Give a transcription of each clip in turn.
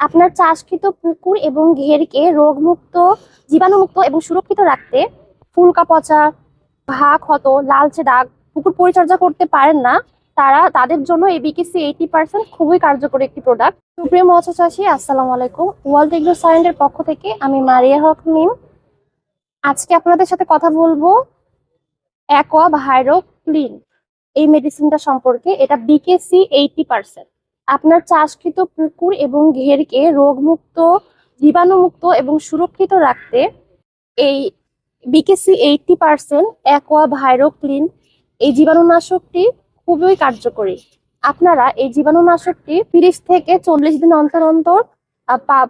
আপনার চাষকৃত পুকুর এবং ঘেরকে রোগমুক্ত, জীবাণুমুক্ত এবং সুরক্ষিত রাখতে ফুলকা পচা ঘা ক্ষত, লালচে দাগ, পুকুর পরিচর্যা করতে পারেন না, তারা তাদের জন্য এই বিকেসি এইটি পার্সেন্ট খুবই কার্যকরী একটি প্রোডাক্ট। সুপ্রিয় মৎস্য চাষী, আসসালামু আলাইকুম। ওয়ার্ল্ড এগ্রো সায়েন্সের পক্ষ থেকে আমি মারিয়া হক মিম। আজকে আপনাদের সাথে কথা বলব অ্যাকোয়া ভাইরো ক্লিন এই মেডিসিনটা সম্পর্কে, এটা বিকেসি এইটি পার্সেন্ট। আপনার চাষকৃত পুকুর এবং ঘেরকে রোগমুক্ত, জীবাণুমুক্ত এবং সুরক্ষিত রাখতে এই BKC eighty percent aqua viro clean এই জীবাণুনাশকটি খুবই কার্যকরী। আপনারা এই জীবাণুনাশকটি তিরিশ থেকে চল্লিশ দিন অন্তর অন্তর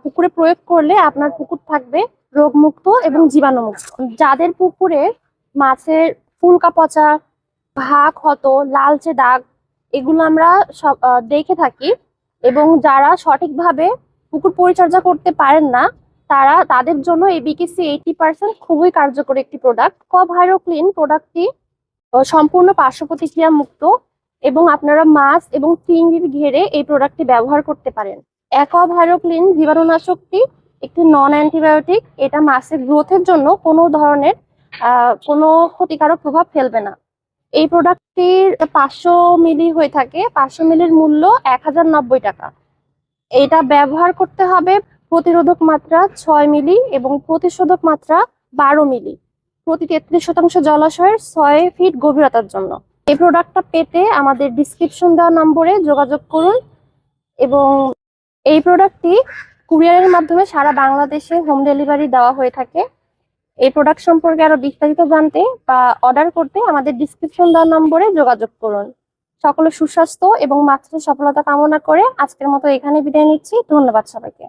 পুকুরে প্রয়োগ করলে আপনার পুকুর থাকবে রোগমুক্ত এবং জীবাণুমুক্ত। যাদের পুকুরে মাছের ফুলকা পচা ঘা ক্ষত লালচে দাগ এগুলো আমরা দেখে থাকি এবং যারা সঠিকভাবে পুকুর পরিচর্যা করতে পারেন না, তারা তাদের জন্য এই বিকেসি এইটি পার্সেন্ট খুবই কার্যকরী একটি প্রোডাক্ট কভ হাইড্রোক্লিন প্রোডাক্টটি সম্পূর্ণ পার্শ্ব প্রতিক্রিয়া মুক্ত এবং আপনারা মাছ এবং চিংড়ির ঘেরে এই প্রোডাক্টটি ব্যবহার করতে পারেন। অ্যাকোয়া হাইড্রোক্লিন জীবাণুনাশকটি একটি নন অ্যান্টিবায়োটিক এটা মাছের গ্রোথের জন্য কোনো ধরনের কোনো ক্ষতিকারক প্রভাব ফেলবে না। এই প্রোডাক্টটির পাঁচশো মিলি হয়ে থাকে। পাঁচশো মিলির মূল্য এক হাজার নব্বই টাকা। এটা ব্যবহার করতে হবে প্রতিরোধক মাত্রা ছয় মিলি এবং প্রতিশোধক মাত্রা বারো মিলি। প্রতি তেত্রিশ শতাংশ জলাশয়ের ছয় ফিট গভীরতার জন্য। এই প্রোডাক্টটা পেতে আমাদের ডিসক্রিপশন দেওয়া নম্বরে যোগাযোগ করুন এবং এই প্রোডাক্টটি কুরিয়ারের মাধ্যমে সারা বাংলাদেশে হোম ডেলিভারি দেওয়া হয়ে থাকে। এই প্রোডাক্ট সম্পর্কে আরও বিস্তারিত জানতে বা অর্ডার করতে আমাদের ডিসক্রিপশন দেওয়ার নম্বরে যোগাযোগ করুন। সকলে সুস্বাস্থ্য এবং মাছের সফলতা কামনা করে আজকের মতো এখানে বিদায় নিচ্ছি। ধন্যবাদ সবাইকে।